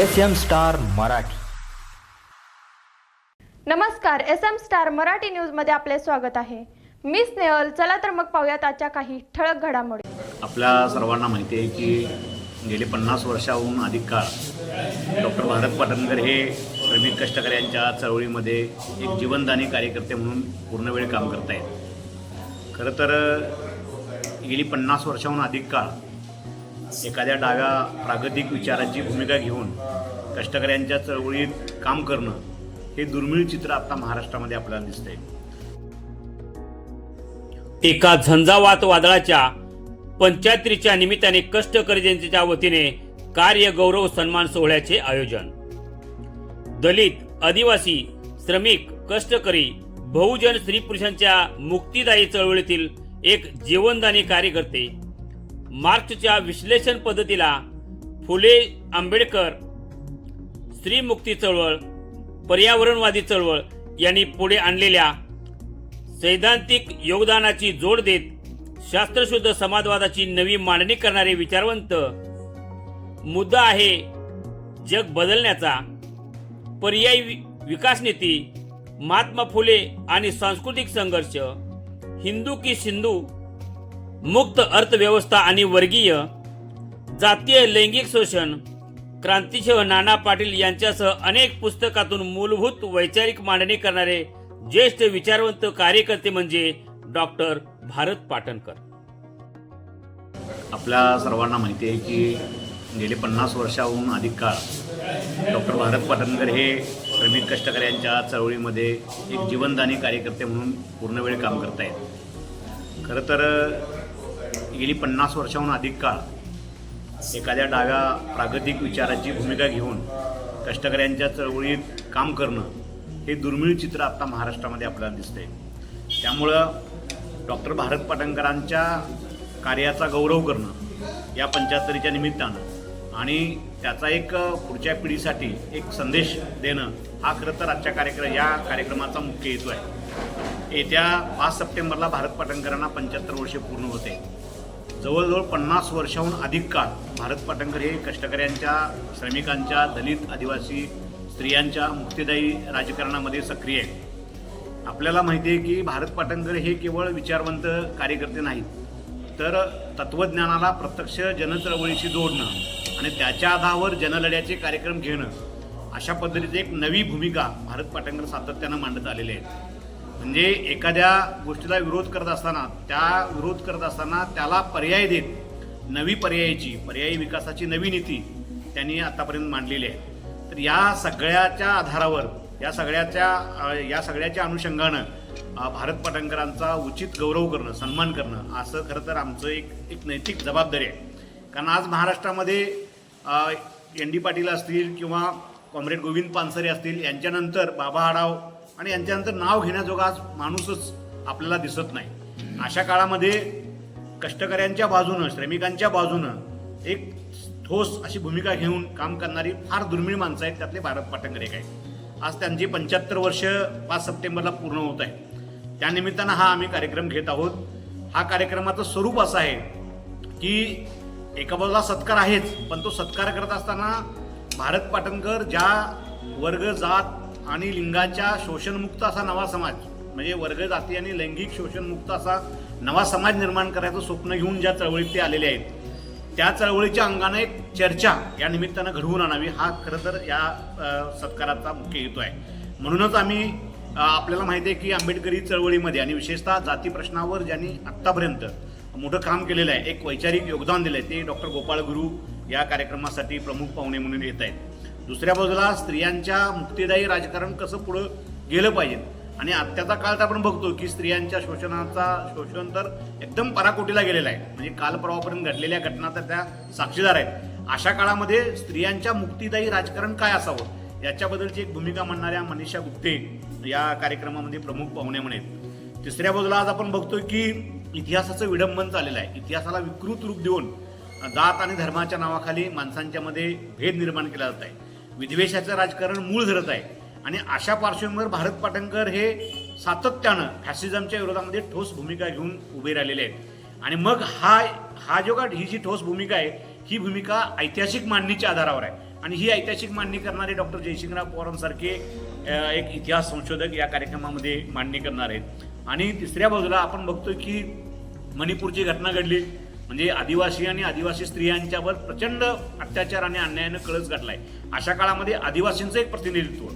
S M star Marathi. नमस्कार S M star Marathi न्यूजमध्ये आपले स्वागत आहे. मी स्नेहल चला तर मग पाहूयात आजच्या काही ठळक घडामोडी. आपल्या सर्वांना माहिती आहे की गेले पन्नास वर्षाहून अधिक काळ डॉक्टर भारत पाटणकर हे श्रमिक कष्टकऱ्यांच्या चळवळीमध्ये एक जीवनदानी कार्यकर्ते म्हणून पूर्ण वेळ काम करत आहेत खरं तर गेली पन्नास वर्षाहून अधिक काळ एखाद्या डाव्या प्रागतिक विचाराची भूमिका घेऊन कष्टकऱ्यांच्या चळवळीत काम करणं हे दुर्मिळ चित्र आता महाराष्ट्रामध्ये आपल्याला दिसतंय. एका झंझावात वादळाच्या पंचायत्रीच्या निमित्ताने कष्टकरी जनतेच्या वतीने कार्य गौरव सन्मान सोहळ्याचे आयोजन. दलित आदिवासी श्रमिक कष्टकरी बहुजन स्त्री पुरुषांच्या मुक्तीदायी चळवळीतील एक जीवनदानी कार्यकर्ते मार्क्सच्या विश्लेषण पद्धतीला फुले आंबेडकर स्त्री मुक्ती चळवळ पर्यावरणवादी चळवळ यांनी पुढे आणलेल्या सैद्धांतिक योगदानाची जोड देत शास्त्रशुद्ध समाजवादाची नवी मांडणी करणारे विचारवंत मुद्दा आहे जग बदलण्याचा. पर्यायी विकास नीती महात्मा फुले आणि सांस्कृतिक संघर्ष हिंदू की सिंधू मुक्त अर्थव्यवस्था आणि वर्गीय जातीय लैंगिक शोषण क्रांतीशिव नाना पाटील यांच्यासह अनेक पुस्तकातून मूलभूत वैचारिक मांडणी करणारे ज्येष्ठ विचारवंत कार्यकर्ते म्हणजे डॉक्टर भारत पाटणकर. आपल्या सर्वांना माहिती आहे की गेले पन्नास वर्षाहून अधिक काळ डॉक्टर भारत पाटणकर हे श्रमिक कष्टकऱ्यांच्या चळवळीमध्ये एक जीवनदानी कार्यकर्ते म्हणून पूर्ण वेळ काम करत आहेत खरं तर गेली पन्नास वर्षाहून अधिक काळ एखाद्या डाव्या प्रागतिक विचाराची भूमिका घेऊन कष्टकऱ्यांच्या चळवळीत काम करणं हे दुर्मिळ चित्र आत्ता महाराष्ट्रामध्ये आपल्याला दिसतंय. त्यामुळं डॉक्टर भारत पाटणकरांच्या कार्याचा गौरव करणं या पंच्याहत्तरीच्या निमित्तानं आणि त्याचा एक पुढच्या पिढीसाठी एक संदेश देणं हा खरं तर आजच्या कार्यक्रम या कार्यक्रमाचा मुख्य हेतू आहे. येत्या पाच सप्टेंबरला भारत पाटणकरांना पंच्याहत्तर वर्षे पूर्ण होते. जवळजवळ पन्नास वर्षाहून अधिक काळ भारत पाटणकर हे कष्टकऱ्यांच्या श्रमिकांच्या दलित आदिवासी स्त्रियांच्या मुक्तीदायी राजकारणामध्ये सक्रिय आहेत. आपल्याला माहिती आहे की भारत पाटणकर हे केवळ विचारवंत कार्यकर्ते नाहीत तर तत्त्वज्ञानाला प्रत्यक्ष जनचळवळीशी जोडणं आणि त्याच्या आधारावर जनलढ्याचे कार्यक्रम घेणं अशा पद्धतीची एक नवी भूमिका भारत पाटणकर सातत्यानं मांडत आलेले आहेत. म्हणजे एखाद्या गोष्टीला विरोध करत असताना त्या विरोध करत असताना त्याला पर्याय देत नवी पर्यायाची पर्यायी विकासाची नवी नीती त्यांनी आतापर्यंत मांडलेली आहे. तर या सगळ्याच्या आधारावर या सगळ्याच्या या सगळ्याच्या अनुषंगानं भारत पाटणकरांचा उचित गौरव करणं सन्मान करणं असं खरं तर आमचं एक एक नैतिक जबाबदारी आहे. कारण आज महाराष्ट्रामध्ये एन डी पाटील असतील किंवा कॉम्रेड गोविंद पानसरे असतील यांच्यानंतर बाबा आढाव आणि यांच्यानंतर नाव घेण्याजोगा आज माणूसच आपल्याला दिसत नाही. अशा काळामध्ये कष्टकऱ्यांच्या बाजूनं श्रमिकांच्या बाजूनं एक ठोस अशी भूमिका घेऊन काम करणारी फार दुर्मिळ माणसं आहेत त्यातले भारत पाटणकर एक आहे आज त्यांची पंच्याहत्तर वर्ष पाच सप्टेंबरला पूर्ण होत आहे. त्यानिमित्तानं हा आम्ही कार्यक्रम घेत आहोत. हा कार्यक्रमाचं स्वरूप असं आहे की एका बाजूला सत्कार आहेच पण तो सत्कार करत असताना भारत पाटणकर ज्या वर्ग जात आणि लिंगाच्या शोषणमुक्त असा नवा समाज म्हणजे वर्ग जाती आणि लैंगिक शोषणमुक्त असा नवा समाज निर्माण करायचं स्वप्न घेऊन ज्या चळवळीत ते आलेले आहेत त्या चळवळीच्या अंगाने एक चर्चा या निमित्तानं घडवून आणावी हा खरं तर या सत्काराचा मुख्य हेतू आहे. म्हणूनच आम्ही आपल्याला माहिती आहे की आंबेडकरी चळवळीमध्ये आणि विशेषतः जाती प्रश्नावर ज्यांनी आत्तापर्यंत मोठं काम केलेलं आहे एक वैचारिक योगदान दिलं आहे ते डॉक्टर गोपाळ गुरु या कार्यक्रमासाठी प्रमुख पाहुणे म्हणून येत आहेत. दुसऱ्या बाजूला स्त्रियांच्या मुक्तीदायी राजकारण कसं पुढं गेलं पाहिजे? आणि आत्ताचा काळ तर आपण बघतो की स्त्रियांच्या शोषणाचा शोषण तर एकदम पराकोटीला गेलेला आहे. म्हणजे काल परवापर्यंत घडलेल्या घटना तर त्या साक्षीदार आहेत. अशा काळामध्ये स्त्रियांच्या मुक्तीदायी राजकारण काय असावं? याच्याबद्दलची एक भूमिका मांडणाऱ्या मनीषा गुप्ते या कार्यक्रमामध्ये प्रमुख पाहुणे म्हणत. तिसऱ्या बाजूला आज आपण बघतोय की इतिहासाचं विडंबन चाललेलं आहे. इतिहासाला विकृत रूप देऊन जात आणि धर्माच्या नावाखाली माणसांच्या मध्ये भेद निर्माण केला जात आहे. विद्वेषाचं राजकारण मूळ धरत आहे. आणि अशा पार्श्वभूमीवर भारत पाटणकर हे सातत्यानं फॅसिझमच्या विरोधामध्ये ठोस भूमिका घेऊन उभे राहिलेले आहेत. आणि मग हा हा जो का ही जी ठोस भूमिका आहे ही भूमिका ऐतिहासिक मांडणीच्या आधारावर आहे. आणि ही ऐतिहासिक मांडणी करणारे डॉक्टर जयसिंगराव पवारांसारखे एक इतिहास संशोधक या कार्यक्रमामध्ये मांडणी करणार आहेत. आणि तिसऱ्या बाजूला आपण बघतोय की मणिपूरची घटना घडली. म्हणजे आदिवासी आणि आदिवासी स्त्रियांच्यावर प्रचंड अत्याचार आणि अन्यायानं कळस गाठलाय. अशा काळामध्ये आदिवासींचं एक प्रतिनिधित्व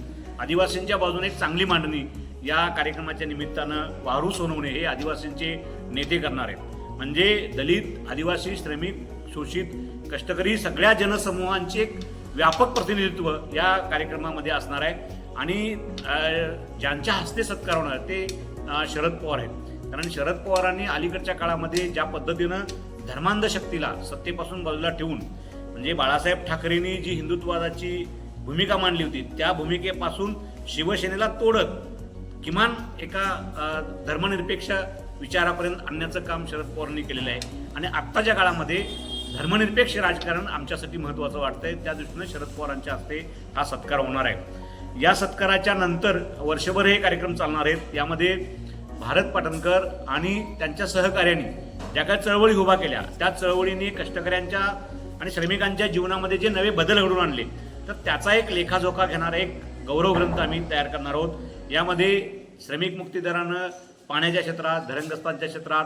आदिवासींच्या बाजूने एक चांगली मांडणी या कार्यक्रमाच्या निमित्तानं वारू सोनवणे हे आदिवासींचे नेते करणार आहेत. म्हणजे दलित आदिवासी श्रमिक शोषित कष्टकरी सगळ्या जनसमूहांचे एक व्यापक प्रतिनिधित्व या कार्यक्रमामध्ये असणार आहे. आणि ज्यांच्या हस्ते सत्कार होणार ते शरद पवार आहेत. कारण शरद पवारांनी अलीकडच्या काळामध्ये ज्या पद्धतीनं धर्मांध शक्तीला सत्तेपासून बाजूला ठेवून म्हणजे बाळासाहेब ठाकरेंनी जी हिंदुत्वादाची भूमिका मांडली होती त्या भूमिकेपासून शिवसेनेला तोडत किमान एका धर्मनिरपेक्ष विचारापर्यंत आणण्याचं काम शरद पवारांनी केलेलं आहे. आणि आत्ताच्या काळामध्ये धर्मनिरपेक्ष राजकारण आमच्यासाठी महत्त्वाचं वाटतंय. त्या दृष्टीनं शरद पवारांच्या हस्ते हा सत्कार होणार आहे. या सत्काराच्या नंतर वर्षभर हे कार्यक्रम चालणार आहेत. यामध्ये भारत पाटणकर आणि त्यांच्या सहकार्यांनी ज्या काय चळवळी उभा केल्या त्या चळवळीने कष्टकऱ्यांच्या आणि श्रमिकांच्या जीवनामध्ये जे नवे बदल घडून आणले तर त्याचा एक लेखाजोखा घेणारा एक गौरव ग्रंथ आम्ही तयार करणार आहोत. यामध्ये श्रमिक मुक्ती दरानं पाण्याच्या क्षेत्रात धरणग्रस्तांच्या क्षेत्रात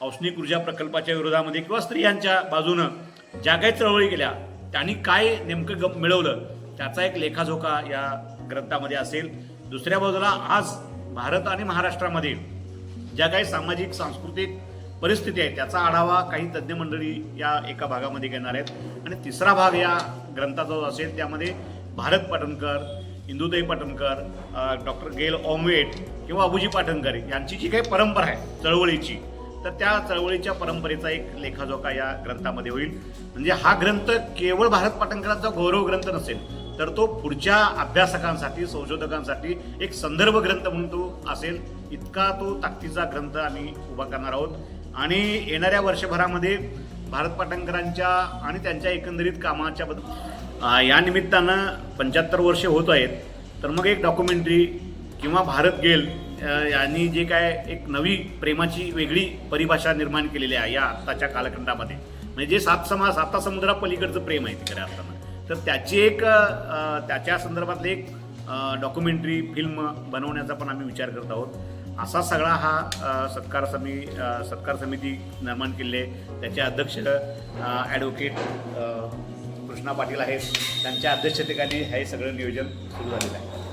औष्णिक ऊर्जा प्रकल्पाच्या विरोधामध्ये किंवा स्त्रियांच्या बाजूनं ज्या काही चळवळी केल्या त्यांनी काय नेमकं ग मिळवलं त्याचा एक लेखाजोखा या ग्रंथामध्ये असेल. दुसऱ्या बाजूला आज भारत आणि महाराष्ट्रामध्ये ज्या काही सामाजिक सांस्कृतिक परिस्थिती आहे. त्याचा आढावा काही तज्ज्ञ मंडळी या एका भागामध्ये घेणार आहेत. आणि तिसरा भाग या ग्रंथाचा जो असेल त्यामध्ये Bharat Patankar Indutai Patankar doctor Gail Omvedt किंवा अबुजी पाटणकर यांची जी काही परंपरा आहे चळवळीची तर त्या चळवळीच्या परंपरेचा एक लेखाजोखा या ग्रंथामध्ये होईल. म्हणजे हा ग्रंथ केवळ भारत पाटणकरांचा गौरव ग्रंथ नसेल तर तो पुढच्या अभ्यासकांसाठी संशोधकांसाठी एक संदर्भ ग्रंथ म्हणून तो असेल. इतका तो ताकदीचा ग्रंथ आम्ही उभा करणार आहोत. आणि येणाऱ्या वर्षभरामध्ये भारत पाटणकरांच्या आणि त्यांच्या एकंदरीत कामाच्या बद्दल या निमित्तानं पंच्याहत्तर वर्षे होत आहेत. तर मग एक डॉक्युमेंटरी किंवा भारत गेल यांनी जे काय एक नवी प्रेमाची वेगळी परिभाषा निर्माण केलेली आहे या आत्ताच्या कालखंडामध्ये. म्हणजे जे सात समा साता समुद्रापलीकडचं प्रेम आहे खऱ्या अर्थानं तर त्याची एक त्याच्या संदर्भातले एक डॉक्युमेंटरी फिल्म बनवण्याचा पण आम्ही विचार करत आहोत. असा सगळा हा सत्कार समी सत्कार समिती निर्माण केले. त्याचे अध्यक्ष ॲडव्होकेट कृष्णा पाटील आहेत. त्यांच्या अध्यक्षतेखाली हे सगळं नियोजन सुरू झालेलं आहे.